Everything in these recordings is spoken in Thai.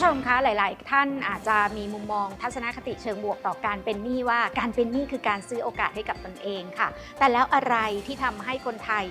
ผู้ชมคะหลาย ๆ ท่านอาจจะมีมุมมองทัศนคติเชิงบวกต่อการเป็นหนี้ว่าการเป็นหนี้คือการซื้อโอกาสให้กับตนเองค่ะ แต่แล้วอะไรที่ทำให้คนไทย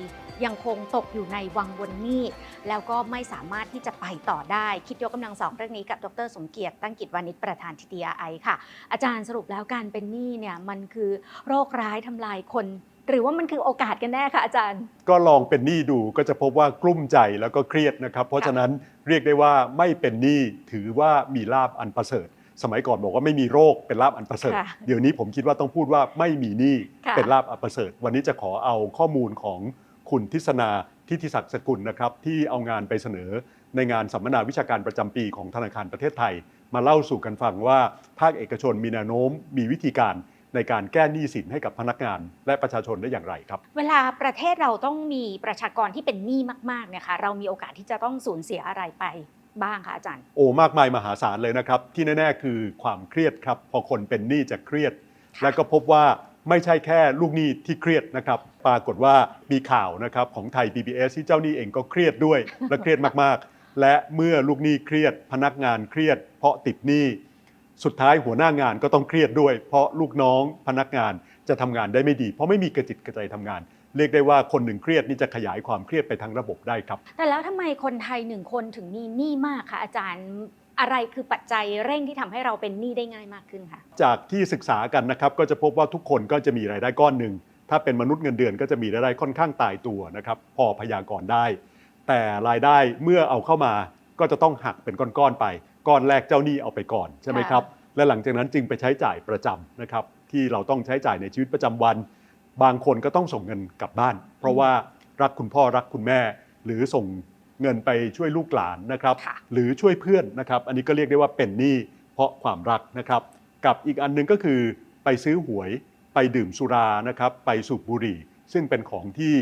ยังคงตกอยู่ในวังวนหนี้ แล้วก็ไม่สามารถที่จะไปต่อได้ คิดยกกำลังสองเรื่องนี้กับดรสมเกียรติตั้งกิจวานิชประธานทีดีไอค่ะ อาจารย์สรุปแล้วการเป็นหนี้เนี่ยมันคือโรคร้ายทำลายคน หรือว่ามันคือโอกาสกันแน่คะอาจารย์ ก็ลองเป็นหนี้ดูก็จะพบว่ากลุ้มใจแล้วก็เครียดนะครับ เพราะฉะนั้นเรียกได้ว่าไม่เป็นหนี้ถือว่ามีลาบอันประเสริฐ สมัยก่อนบอกว่าไม่มีโรคเป็นลาบอันประเสริฐ ค่ะเดี๋ยวนี้ผมคิดว่าต้องพูดว่าไม่มีหนี้ค่ะ เป็นลาบอันประเสริฐ วันนี้จะขอเอาข้อมูลของคุณทิศนาทิติศักดิ์สกุลนะครับที่เอางานไปเสนอ ในงานสัมมนาวิชาการประจำปีของธนาคารประเทศไทย มาเล่าสู่กันฟังว่าภาคเอกชนมีแนวโน้มมีวิธีการ ในการแก้หนี้สินให้กับพนักงานและประชาชนได้อย่างไรครับ เวลาประเทศเราต้องมีประชากรที่เป็นหนี้มากๆเนี่ยค่ะเรามีโอกาสที่จะต้องสูญเสียอะไรไปบ้างคะอาจารย์ โอ้มากมายมหาศาลเลยนะครับ ที่แน่ ๆ คือความเครียดครับ พอคนเป็นหนี้จะเครียดค่ะและก็พบว่าไม่ใช่แค่ลูกหนี้ที่เครียดนะครับ ปรากฏว่ามีข่าวนะครับของไทย PBS ที่เจ้าหนี้เองก็เครียดด้วยและเครียดมากๆ และเมื่อลูกหนี้เครียด พนักงานเครียด เพราะติดหนี้ สุดท้ายหัวหน้างานก็ต้องเครียดด้วย เพราะลูกน้องพนักงานจะทำงานได้ไม่ดี เพราะไม่มีกระจิตกระใจทำงาน เรียกได้ว่าคนหนึ่งเครียดนี่จะขยายความเครียดไปทั้งระบบได้ครับ แต่แล้วทำไมคนไทยหนึ่งคนถึงมีหนี้มากคะอาจารย์อะไรคือปัจจัยเร่งที่ทำให้เราเป็นหนี้ได้ง่ายมากขึ้นคะจากที่ศึกษากันนะครับก็จะพบว่าทุกคนก็จะมีรายได้ก้อนหนึ่งถ้าเป็นมนุษย์เงินเดือนก็จะมีรายได้ค่อนข้างตายตัวนะครับพอพยากรณ์ได้ แต่รายได้เมื่อเอาเข้ามาก็จะต้องหักเป็นก้อนๆไป ก้อนแรกเจ้าหนี้เอาไปก่อนใช่ไหมครับ และหลังจากนั้นจึงไปใช้จ่ายประจำนะครับ ที่เราต้องใช้จ่ายในชีวิตประจำวัน บางคนก็ต้องส่งเงินกลับบ้าน เพราะว่ารักคุณพ่อรักคุณแม่ หรือส่งเงินไปช่วยลูกหลานนะครับค่ะหรือช่วยเพื่อนนะครับ อันนี้ก็เรียกได้ว่าเป็นหนี้เพราะความรักนะครับ กับอีกอันหนึงก็คือไปซื้อหวยไปดื่มสุรานะครับ ไปสูบบุหรี่ ซึ่งเป็นของที่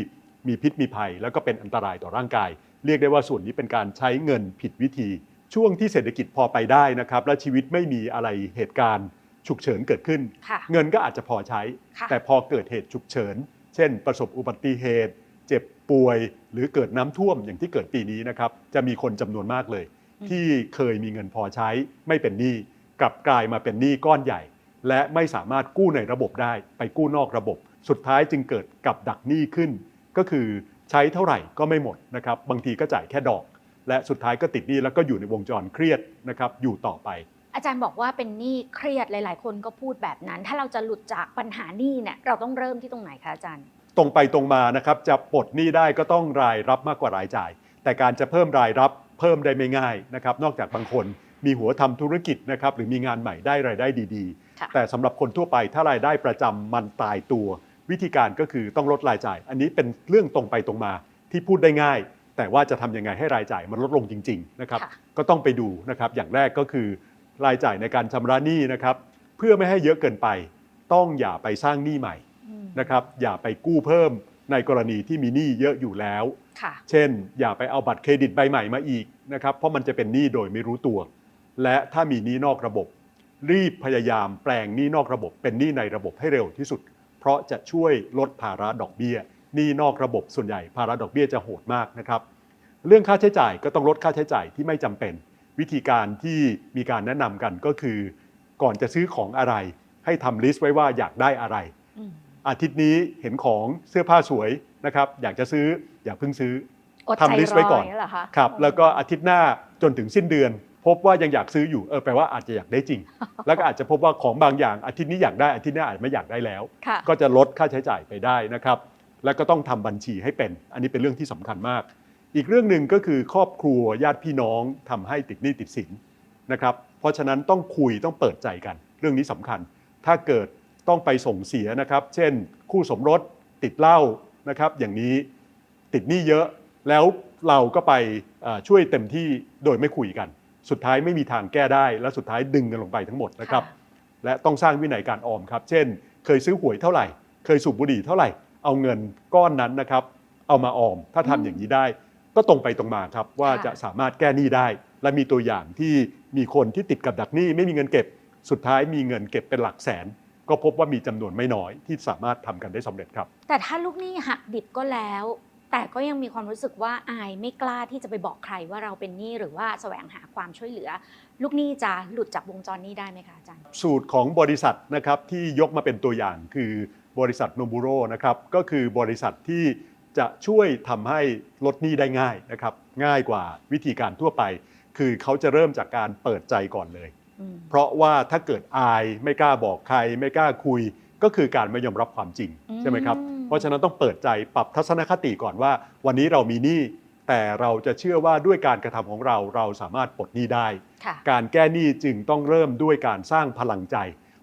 มีพิษมีภัย แล้วก็เป็นอันตรายต่อร่างกาย เรียกได้ว่าส่วนนี้เป็นการใช้เงินผิดวิธี ช่วงที่เศรษฐกิจพอไปได้นะครับ และชีวิตไม่มีอะไรเหตุการณ์ฉุกเฉินเกิดขึ้น ค่ะเงินก็อาจจะพอใช้ ค่ะ แต่พอเกิดเหตุฉุกเฉิน เช่น ประสบอุบัติเหตุ เจ็บป่วย หรือเกิดน้ำท่วมอย่างที่เกิดปีนี้นะครับ จะมีคนจำนวนมากเลย ที่เคยมีเงินพอใช้ไม่เป็นหนี้กลับกลายมาเป็นหนี้ก้อนใหญ่ และไม่สามารถกู้ในระบบได้ ไปกู้นอกระบบ สุดท้ายจึงเกิดกับดักหนี้ขึ้น ก็คือใช้เท่าไหร่ก็ไม่หมดนะครับ บางทีก็จ่ายแค่ดอก และสุดท้ายก็ติดหนี้แล้วก็อยู่ในวงจรเครียดนะครับอยู่ต่อไป อาจารย์บอกว่าเป็นหนี้เครียดหลาย ๆ คนก็พูดแบบนั้น ถ้าเราจะหลุดจากปัญหาหนี้เนี่ยเราต้องเริ่มที่ตรงไหนคะอาจารย์ ตรงไปตรงมานะครับจะปลดหนี้ได้ก็ต้องรายรับมากกว่ารายจ่าย แต่การจะเพิ่มรายรับเพิ่มได้ไม่ง่ายนะครับนอกจากบางคนมีหัวทำธุรกิจนะครับหรือมีงานใหม่ได้รายได้ดีค่ะๆแต่สำหรับคนทั่วไปถ้ารายได้ประจำมันตายตัว วิธีการก็คือต้องลดรายจ่าย อันนี้เป็นเรื่องตรงไปตรงมาที่พูดได้ง่าย แต่ว่าจะทำยังไงให้รายจ่ายมันลดลงจริงๆนะครับค่ะก็ต้องไปดูนะครับอย่างแรกก็คือรายจ่ายในการชำระหนี้นะครับเพื่อไม่ให้เยอะเกินไป ต้องอย่าไปสร้างหนี้ใหม่อืมนะครับอย่าไปกู้เพิ่มในกรณีที่มีหนี้เยอะอยู่แล้วค่ะเช่น อย่าไปเอาบัตรเครดิตใบใหม่มาอีกนะครับเพราะมันจะเป็นหนี้โดยไม่รู้ตัว และถ้ามีหนี้นอกระบบ รีบพยายามแปลงหนี้นอกระบบ เป็นหนี้ในระบบให้เร็วที่สุด เพราะจะช่วยลดภาระดอกเบี้ยห นี้นอกระบบส่วนใหญ่ภาระดอกเบี้ยจะโหดมากนะครับ เรื่องค่าใช้จ่ายก็ต้องลดค่าใช้จ่ายที่ไม่จำเป็น วิธีการที่มีการแนะนำกันก็คือ ก่อนจะซื้อของอะไร ให้ทำลิสต์ไว้ว่าอยากได้อะไรอืมอาทิตย์นี้เห็นของเสื้อผ้าสวยนะครับอยากจะซื้ออย่าเพิ่งซื้ออดใจทำลิสต์ไว้ก่อนรเหรอคะครับแล้วก็อาทิตย์หน้าจนถึงสิ้นเดือน พบว่ายังอยากซื้ออยู่เออแปลว่าอาจจะอยากได้จริง แล้วก็อาจจะพบว่าของบางอย่างอาทิตย์นี้อยากได้อาทิตย์หน้าอาจจะไม่อยากได้แล้วค่ะก็จะลดค่าใช้จ่ายไปได้นะครับ แล้วก็ต้องทำบัญชีให้เป็น อันนี้เป็นเรื่องที่สำคัญมาก อีกเรื่องหนึ่งก็คือครอบครัวญาติพี่น้องทำให้ติดหนี้ติดสินนะครับ เพราะฉะนั้นต้องคุยต้องเปิดใจกัน เรื่องนี้สำคัญ ถ้าเกิดต้องไปส่งเสียนะครับ เช่น คู่สมรสติดเหล้านะครับ อย่างนี้ติดหนี้เยอะแล้วเราก็ไปช่วยเต็มที่โดยไม่คุยกัน สุดท้ายไม่มีทางแก้ได้ และสุดท้ายดึงกันลงไปทั้งหมดนะครับ และต้องสร้างวินัยการออมครับ เช่น เคยซื้อหวยเท่าไหร่ เคยสูบบุหรี่เท่าไหร่ เอาเงินก้อนนั้นนะครับ เอามาออม ถ้าทำอืมอย่างนี้ได้ ก็ตรงไปตรงมาครับว่าค่ะจะสามารถแก้หนี้ได้ และมีตัวอย่างที่มีคนที่ติดกับดักหนี้ ไม่มีเงินเก็บสุดท้ายมีเงินเก็บเป็นหลักแสน ก็พบว่ามีจำนวนไม่น้อยที่สามารถทำกันได้สำเร็จครับ แต่ถ้าลูกหนี้หักดิบก็แล้ว แต่ก็ยังมีความรู้สึกว่าอายไม่กล้าที่จะไปบอกใครว่าเราเป็นหนี้หรือว่าแสวงหาความช่วยเหลือ ลูกหนี้จะหลุดจากวงจรนี้ได้ไหมคะอาจารย์ สูตรของบริษัทนะครับที่ยกมาเป็นตัวอย่างคือ บริษัทโนบูโรนะครับก็คือบริษัทที่จะช่วยทำให้ลดหนี้ได้ง่ายนะครับง่ายกว่าวิธีการทั่วไป คือเขาจะเริ่มจากการเปิดใจก่อนเลยอืมเพราะว่าถ้าเกิดอายไม่กล้าบอกใคร ไม่กล้าคุย ก็คือการไม่ยอมรับความจริงอืมใช่ไหมครับเพราะฉะนั้นต้องเปิดใจปรับทัศนคติก่อนว่า วันนี้เรามีหนี้แต่เราจะเชื่อว่าด้วยการกระทำของเราเราสามารถปลดหนี้ได้ค่ะการแก้หนี้จึงต้องเริ่มด้วยการสร้างพลังใจ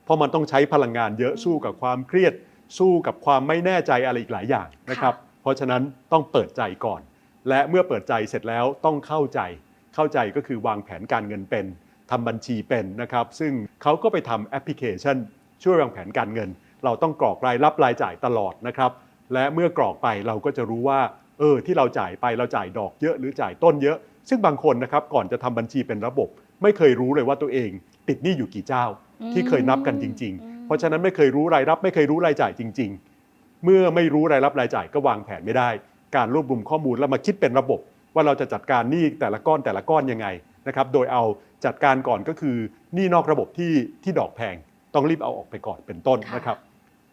เพราะมันต้องใช้พลังงานเยอะสู้กับความเครียด สู้กับความไม่แน่ใจอะไรอีกหลายอย่างนะครับ เพราะฉะนั้นต้องเปิดใจก่อน และเมื่อเปิดใจเสร็จแล้วต้องเข้าใจ เข้าใจก็คือวางแผนการเงินเป็นทำบัญชีเป็นนะครับ ซึ่งเขาก็ไปทำแอปพลิเคชัน ช่วยวางแผนการเงิน เราต้องกรอกรายรับรายจ่ายตลอดนะครับ และเมื่อกรอกไปเราก็จะรู้ว่า เออ ที่เราจ่ายไปเราจ่ายดอกเยอะหรือจ่ายต้นเยอะ ซึ่งบางคนนะครับก่อนจะทำบัญชีเป็นระบบ ไม่เคยรู้เลยว่าตัวเอง ติดหนี้อยู่กี่เจ้า ที่เคยนับกันจริง ๆ เพราะฉะนั้นไม่เคยรู้รายรับ ไม่เคยรู้รายจ่ายจริง ๆ เมื่อไม่รู้รายรับรายจ่ายก็วางแผนไม่ได้ การรวบรวมข้อมูลแล้วมาคิดเป็นระบบว่าเราจะจัดการหนี้แต่ละก้อนแต่ละก้อนยังไงนะครับ โดยเอาจัดการก่อนก็คือหนี้นอกระบบที่ที่ดอกแพง ต้องรีบเอาออกไปก่อนเป็นต้นค่ะนะครับ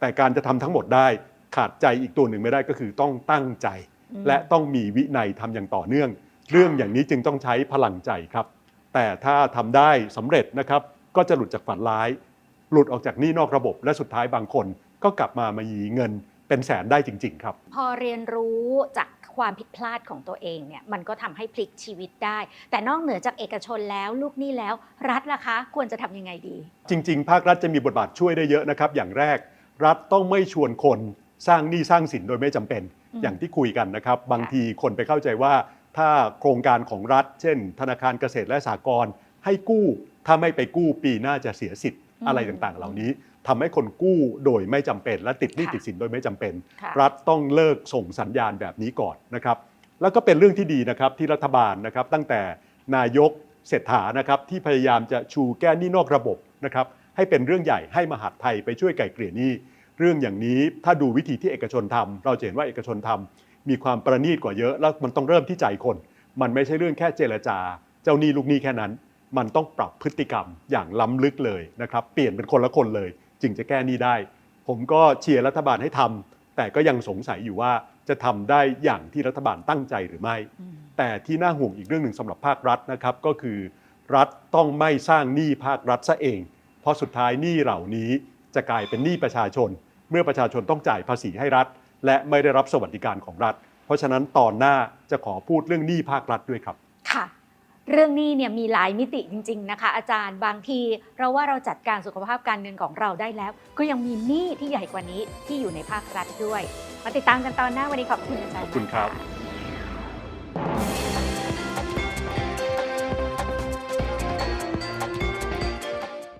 แต่การจะทำทั้งหมดได้ขาดใจอีกตัวหนึ่งไม่ได้ก็คือต้องตั้งใจอืมและต้องมีวินัยทำอย่างต่อเนื่อง เรื่องอย่างนี้จึงต้องใช้พลังใจครับ แต่ถ้าทำได้สำเร็จนะครับก็จะหลุดจากฝันร้าย หลุดออกจากหนี้นอกระบบ และสุดท้ายบางคนก็กลับมามีเงินเป็นแสนได้จริง ๆ ครับ พอเรียนรู้จากความผิดพลาดของตัวเองเนี่ยมันก็ทำให้พลิกชีวิตได้ แต่นอกเหนือจากเอกชนแล้วลูกหนี้แล้ว รัฐล่ะคะ ควรจะทำยังไงดี จริง ๆ ภาครัฐจะมีบทบาทช่วยได้เยอะนะครับ อย่างแรก รัฐต้องไม่ชวนคนสร้างหนี้สร้างสินโดยไม่จำเป็นอืมอย่างที่คุยกันนะครับ บางทีคนไปเข้าใจว่า ถ้าโครงการของรัฐ เช่น ธนาคารเกษตรและสหกรณ์ให้กู้ถ้าไม่ไปกู้ปีหน้าจะเสียสิทธิ์ อะไรต่างๆ เหล่านี้ทำให้คนกู้โดยไม่จำเป็น และติดหนี้ติดสินโดยไม่จำเป็นค่ะรัฐต้องเลิกส่งสัญญาณแบบนี้ก่อนนะครับ แล้วก็เป็นเรื่องที่ดีนะครับที่รัฐบาลนะครับตั้งแต่นายกเศรษฐานะครับที่พยายามจะชูแก้หนี้นอกระบบนะครับให้เป็นเรื่องใหญ่ให้มหาดไทยไปช่วยไก่เกลี่ยหนี้เรื่องอย่างนี้ถ้าดูวิธีที่เอกชนทำเราจะเห็นว่าเอกชนทำมีความประณีตกว่าเยอะ แล้วมันต้องเริ่มที่ใจคน มันไม่ใช่เรื่องแค่เจรจา เจ้าหนี้ลูกหนี้แค่นั้น มันต้องปรับพฤติกรรมอย่างล้ำลึกเลยนะครับ เปลี่ยนเป็นคนละคนเลย จึงจะแก้หนี้ได้ ผมก็เชียร์รัฐบาลให้ทำแต่ก็ยังสงสัยอยู่ว่าจะทำได้อย่างที่รัฐบาลตั้งใจหรือไม่อืมแต่ที่น่าห่วงอีกเรื่องหนึ่งสำหรับภาครัฐนะครับก็คือ รัฐต้องไม่สร้างหนี้ภาครัฐซะเอง เพราะสุดท้ายหนี้เหล่านี้จะกลายเป็นหนี้ประชาชน เมื่อประชาชนต้องจ่ายภาษีให้รัฐ และไม่ได้รับสวัสดิการของรัฐ เพราะฉะนั้นตอนหน้าจะขอพูดเรื่องหนี้ภาครัฐด้วยครับ ค่ะ เรื่องนี้เนี่ยมีหลายมิติจริง ๆ นะคะ อาจารย์บางทีเราว่าเราจัดการสุขภาพการเงินของเราได้แล้ว ก็ยังมีหนี้ที่ใหญ่กว่านี้ที่อยู่ในภาครัฐด้วย มาติดตามกันตอนหน้าวันนี้ขอบคุณอาจารย์ขอบคุณครับ